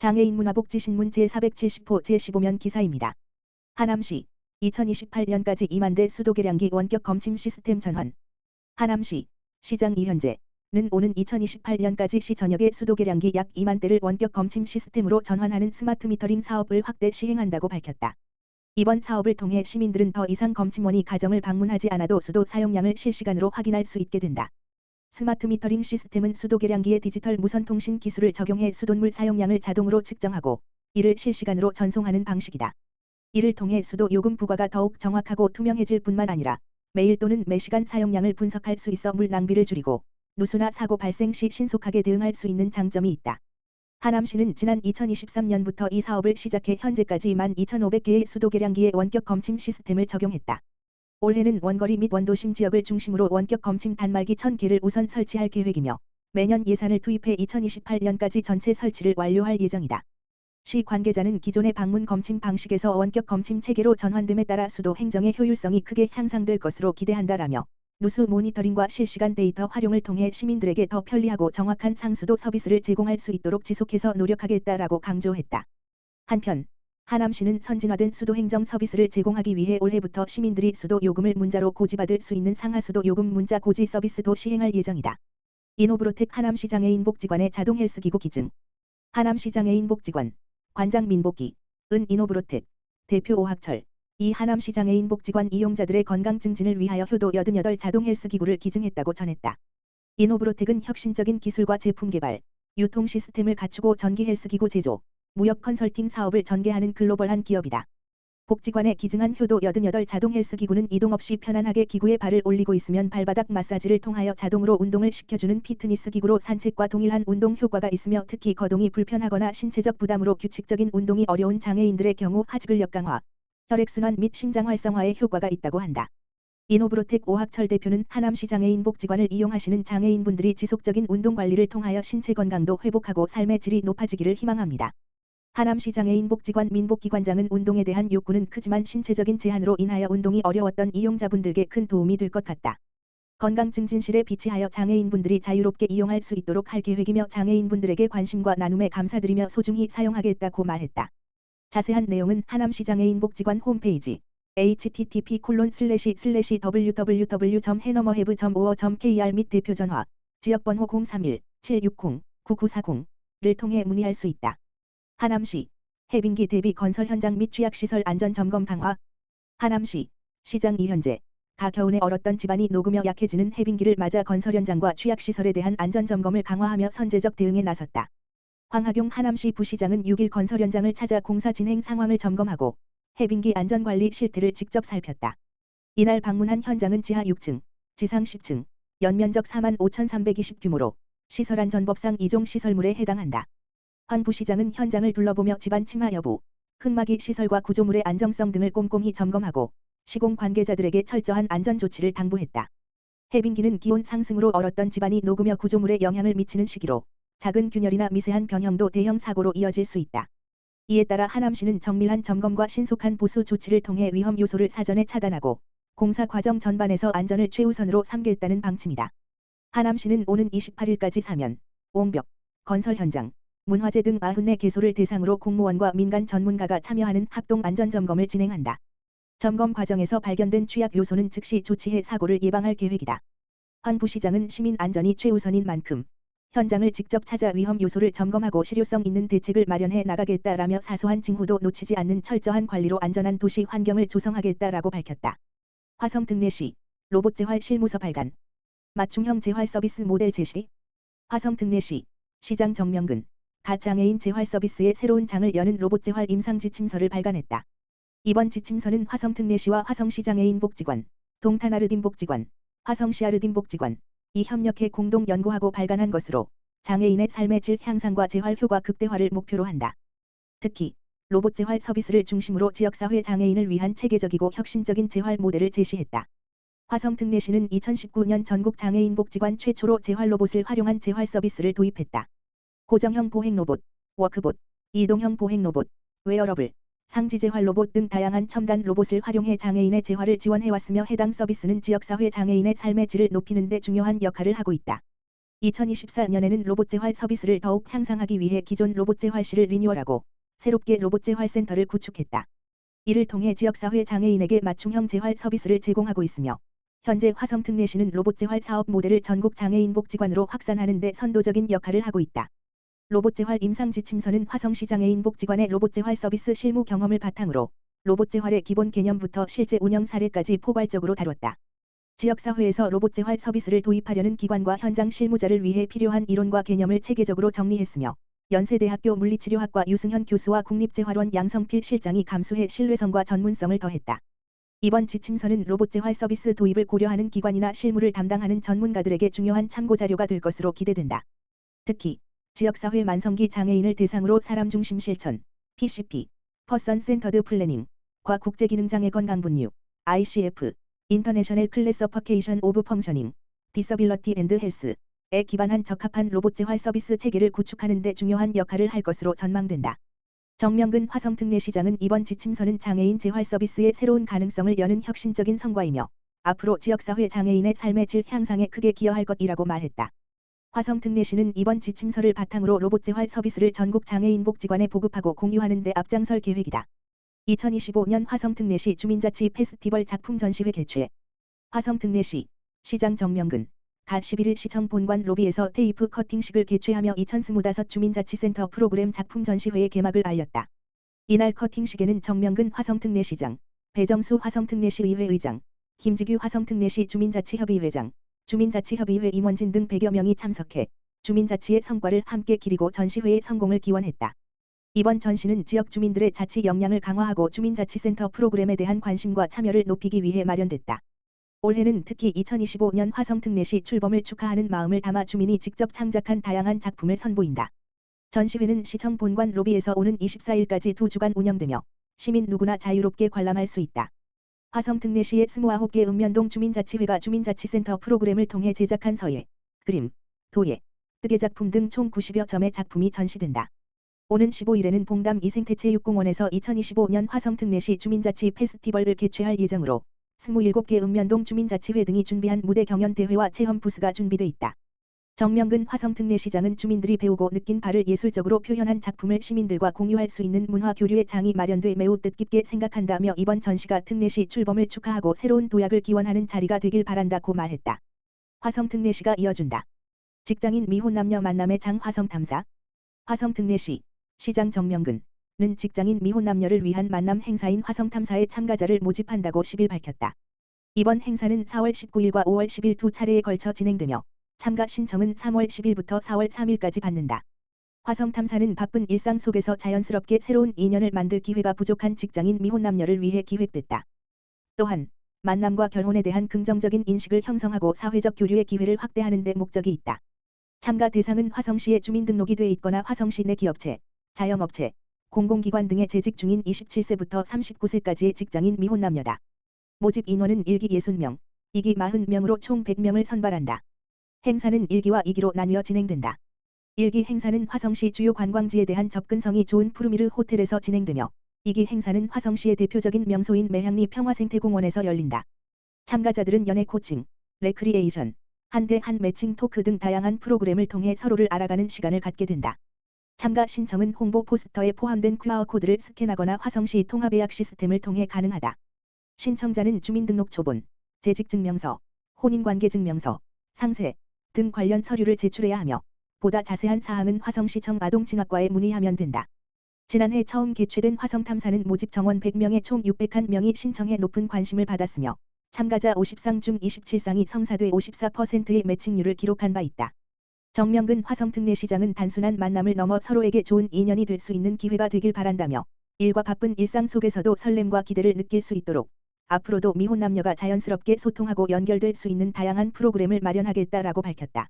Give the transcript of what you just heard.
장애인 문화복지신문 제470호 제15면 기사입니다. 하남시 2028년까지 2만 대 수도계량기 원격 검침 시스템 전환 하남시 시장 이현재는 오는 2028년까지 시 전역의 수도계량기 약 2만 대를 원격 검침 시스템으로 전환하는 스마트 미터링 사업을 확대 시행한다고 밝혔다. 이번 사업을 통해 시민들은 더 이상 검침원이 가정을 방문하지 않아도 수도 사용량을 실시간으로 확인할 수 있게 된다. 스마트 미터링 시스템은 수도 계량기의 디지털 무선 통신 기술을 적용해 수돗물 사용량을 자동으로 측정하고 이를 실시간으로 전송하는 방식이다. 이를 통해 수도 요금 부과가 더욱 정확하고 투명해질 뿐만 아니라 매일 또는 매시간 사용량을 분석할 수 있어 물 낭비를 줄이고 누수나 사고 발생 시 신속하게 대응할 수 있는 장점이 있다. 하남시는 지난 2023년부터 이 사업을 시작해 현재까지 12,500개의 수도 계량기의 원격 검침 시스템을 적용했다. 올해는 원거리 및 원도심 지역을 중심으로 원격 검침 단말기 1000개를 우선 설치할 계획이며 매년 예산을 투입해 2028년까지 전체 설치를 완료할 예정이다. 시 관계자는 기존의 방문 검침 방식에서 원격 검침 체계로 전환됨에 따라 수도 행정의 효율성이 크게 향상될 것으로 기대한다라며 누수 모니터링과 실시간 데이터 활용을 통해 시민들에게 더 편리하고 정확한 상수도 서비스를 제공할 수 있도록 지속해서 노력하겠다라고 강조했다. 한편 하남시는 선진화된 수도 행정 서비스를 제공하기 위해 올해부터 시민들이 수도 요금을 문자로 고지받을 수 있는 상하수도 요금 문자 고지 서비스도 시행할 예정이다. 이노브로텍 하남시 장애인 복지관의 자동 헬스기구 기증 하남시 장애인 복지관 관장 민복기 은 이노브로텍 대표 오학철 이 하남시 장애인 복지관 이용자들의 건강 증진을 위하여 효도 88 자동 헬스기구를 기증했다고 전했다. 이노브로텍은 혁신적인 기술과 제품 개발, 유통 시스템을 갖추고 전기 헬스기구 제조, 무역 컨설팅 사업을 전개하는 글로벌한 기업이다. 복지관에 기증한 효도 88 자동 헬스 기구는 이동 없이 편안하게 기구에 발을 올리고 있으면 발바닥 마사지를 통하여 자동으로 운동을 시켜주는 피트니스 기구로 산책과 동일한 운동 효과가 있으며 특히 거동이 불편하거나 신체적 부담으로 규칙적인 운동이 어려운 장애인들의 경우 하지근력 강화, 혈액순환 및 심장 활성화에 효과가 있다고 한다. 이노브로텍 오학철 대표는 하남시 장애인 복지관을 이용하시는 장애인분들이 지속적인 운동 관리를 통하여 신체 건강도 회복하고 삶의 질이 높아지기를 희망합니다. 하남시 장애인 복지관 민복기관장은 운동에 대한 욕구는 크지만 신체적인 제한으로 인하여 운동이 어려웠던 이용자분들께 큰 도움이 될 것 같다. 건강 증진실에 비치하여 장애인분들이 자유롭게 이용할 수 있도록 할 계획이며 장애인분들에게 관심과 나눔에 감사드리며 소중히 사용하겠다고 말했다. 자세한 내용은 하남시 장애인 복지관 홈페이지 http 콜론 슬래시 슬래시 www.해너머헤브.5.kr 및 대표 전화 지역번호 031-760-9940를 통해 문의할 수 있다. 하남시 해빙기 대비 건설 현장 및 취약시설 안전 점검 강화 하남시 시장 이현재 가겨운에 얼었던 집안이 녹으며 약해지는 해빙기를 맞아 건설 현장과 취약시설에 대한 안전 점검을 강화하며 선제적 대응에 나섰다. 황학용 하남시 부시장은 6일 건설 현장을 찾아 공사 진행 상황을 점검하고 해빙기 안전관리 실태를 직접 살폈다. 이날 방문한 현장은 지하 6층, 지상 10층, 연면적 4만 5,320 규모로 시설 안전법상 이종 시설물에 해당한다. 황 부시장은 현장을 둘러보며 집안 침하 여부, 흙막이 시설과 구조물의 안정성 등을 꼼꼼히 점검하고 시공 관계자들에게 철저한 안전 조치를 당부했다. 해빙기는 기온 상승으로 얼었던 집안이 녹으며 구조물에 영향을 미치는 시기로 작은 균열이나 미세한 변형도 대형 사고로 이어질 수 있다. 이에 따라 하남시는 정밀한 점검과 신속한 보수 조치를 통해 위험 요소를 사전에 차단하고 공사 과정 전반에서 안전을 최우선으로 삼겠다는 방침이다. 하남시는 오는 28일까지 사면, 옹벽, 건설 현장, 문화재 등 94개소를 대상으로 공무원과 민간 전문가가 참여하는 합동 안전점검을 진행한다. 점검 과정에서 발견된 취약 요소는 즉시 조치해 사고를 예방할 계획이다. 황 부시장은 시민 안전이 최우선인 만큼 현장을 직접 찾아 위험 요소를 점검하고 실효성 있는 대책을 마련해 나가겠다라며 사소한 징후도 놓치지 않는 철저한 관리로 안전한 도시 환경을 조성하겠다라고 밝혔다. 화성 특례시 로봇 재활 실무서 발간 맞춤형 재활 서비스 모델 제시 화성 특례시 시장 정명근 가장애인 재활 서비스의 새로운 장을 여는 로봇 재활 임상 지침서를 발간했다. 이번 지침서는 화성 특례시와 화성시 장애인 복지관, 동탄아르딘 복지관, 화성시 아르딘 복지관, 이 협력해 공동 연구하고 발간한 것으로 장애인의 삶의 질 향상과 재활 효과 극대화를 목표로 한다. 특히 로봇 재활 서비스를 중심으로 지역사회 장애인을 위한 체계적이고 혁신적인 재활 모델을 제시했다. 화성 특례시는 2019년 전국 장애인 복지관 최초로 재활 로봇을 활용한 재활 서비스를 도입했다. 고정형 보행 로봇, 워크봇, 이동형 보행 로봇, 웨어러블, 상지재활 로봇 등 다양한 첨단 로봇을 활용해 장애인의 재활을 지원해왔으며 해당 서비스는 지역사회 장애인의 삶의 질을 높이는 데 중요한 역할을 하고 있다. 2024년에는 로봇 재활 서비스를 더욱 향상하기 위해 기존 로봇 재활실을 리뉴얼하고 새롭게 로봇 재활 센터를 구축했다. 이를 통해 지역사회 장애인에게 맞춤형 재활 서비스를 제공하고 있으며 현재 화성 특례시는 로봇 재활 사업 모델을 전국 장애인 복지관으로 확산하는 데 선도적인 역할을 하고 있다. 로봇 재활 임상 지침서는 화성시 장애인 복지관의 로봇 재활 서비스 실무 경험을 바탕으로 로봇 재활의 기본 개념부터 실제 운영 사례까지 포괄적으로 다뤘다. 지역사회에서 로봇 재활 서비스를 도입하려는 기관과 현장 실무자를 위해 필요한 이론과 개념을 체계적으로 정리했으며 연세대학교 물리치료학과 유승현 교수와 국립재활원 양성필 실장이 감수해 신뢰성과 전문성을 더했다. 이번 지침서는 로봇 재활 서비스 도입을 고려하는 기관이나 실무를 담당하는 전문가들에게 중요한 참고자료가 될 것으로 기대된다. 특히 지역사회 만성기 장애인을 대상으로 사람 중심 실천, PCP, 퍼선 센터드 플래닝과 국제기능장애 건 강분류, ICF, 인터내셔널 클래서퍼케이션 오브 펑셔닝, 디서빌러티 앤드 헬스, 에 기반한 적합한 로봇 재활 서비스 체계를 구축하는 데 중요한 역할을 할 것으로 전망된다. 정명근 화성특례시장은 이번 지침서는 장애인 재활 서비스의 새로운 가능성을 여는 혁신적인 성과이며 앞으로 지역사회 장애인의 삶의 질 향상에 크게 기여할 것이라고 말했다. 화성 특례시는 이번 지침서를 바탕으로 로봇 재활 서비스를 전국 장애인 복지관에 보급하고 공유하는 데 앞장설 계획이다. 2025년 화성 특례시 주민자치 페스티벌 작품 전시회 개최 화성 특례시 시장 정명근 가 11일 시청 본관 로비에서 테이프 커팅식을 개최하며 2025 주민자치센터 프로그램 작품 전시회의 개막을 알렸다. 이날 커팅식에는 정명근 화성특례시장, 배정수 화성특례시의회 의장, 김지규 화성특례시 주민자치협의회장, 주민자치협의회 임원진 등 100여 명이 참석해 주민자치의 성과를 함께 기리고 전시회의 성공을 기원했다. 이번 전시는 지역 주민들의 자치 역량을 강화하고 주민자치센터 프로그램에 대한 관심과 참여를 높이기 위해 마련됐다. 올해는 특히 2025년 화성특례시 출범을 축하하는 마음을 담아 주민이 직접 창작한 다양한 작품을 선보인다. 전시회는 시청 본관 로비에서 오는 24일까지 두 주간 운영되며 시민 누구나 자유롭게 관람할 수 있다. 화성특례시의 29개 읍면동 주민자치회가 주민자치센터 프로그램을 통해 제작한 서예, 그림, 도예, 뜨개 작품 등 총 90여 점의 작품이 전시된다. 오는 15일에는 봉담 이생태체육공원에서 2025년 화성 특례시 주민자치 페스티벌을 개최할 예정으로 27개 읍면동 주민자치회 등이 준비한 무대 경연 대회와 체험 부스가 준비돼 있다. 정명근 화성특례시장은 주민들이 배우고 느낀 바를 예술적으로 표현한 작품을 시민들과 공유할 수 있는 문화 교류의 장이 마련돼 매우 뜻깊게 생각한다며 이번 전시가 특례시 출범을 축하하고 새로운 도약을 기원하는 자리가 되길 바란다고 말했다. 화성특례시가 이어준다. 직장인 미혼 남녀 만남의 장 화성 탐사 화성특례시 시장 정명근 는 직장인 미혼 남녀를 위한 만남 행사인 화성탐사에 참가자를 모집한다고 10일 밝혔다. 이번 행사는 4월 19일과 5월 10일 두 차례에 걸쳐 진행되며 참가 신청은 3월 10일부터 4월 3일까지 받는다. 화성 탐사는 바쁜 일상 속에서 자연스럽게 새로운 인연을 만들 기회가 부족한 직장인 미혼 남녀를 위해 기획됐다. 또한 만남과 결혼에 대한 긍정적인 인식을 형성하고 사회적 교류의 기회를 확대하는 데 목적이 있다. 참가 대상은 화성시에 주민등록이 돼 있거나 화성시 내 기업체, 자영업체, 공공기관 등에 재직 중인 27세부터 39세까지의 직장인 미혼 남녀다. 모집 인원은 1기 60명, 2기 40명으로 총 100명을 선발한다. 행사는 1기와 2기로 나뉘어 진행된다. 1기 행사는 화성시 주요 관광지에 대한 접근성이 좋은 푸르미르 호텔에서 진행되며 2기 행사는 화성시의 대표적인 명소인 매향리 평화생태공원에서 열린다. 참가자들은 연애 코칭, 레크리에이션, 한대 한 매칭 토크 등 다양한 프로그램을 통해 서로를 알아가는 시간을 갖게 된다. 참가 신청은 홍보 포스터에 포함된 QR코드를 스캔하거나 화성시 통합예약 시스템을 통해 가능하다. 신청자는 주민등록 초본, 재직증명서, 혼인관계증명서, 상세 등 관련 서류를 제출해야 하며 보다 자세한 사항은 화성시청 아동진학과에 문의하면 된다. 지난해 처음 개최된 화성탐사는 모집 정원 100명의 총 601명이 신청해 높은 관심을 받았으며 참가자 50상 중 27상이 성사돼 54%의 매칭률을 기록한 바 있다. 정명근 화성특례시장은 단순한 만남을 넘어 서로에게 좋은 인연이 될 수 있는 기회가 되길 바란다며 일과 바쁜 일상 속에서도 설렘과 기대를 느낄 수 있도록 앞으로도 미혼 남녀가 자연스럽게 소통하고 연결될 수 있는 다양한 프로그램을 마련하겠다라고 밝혔다.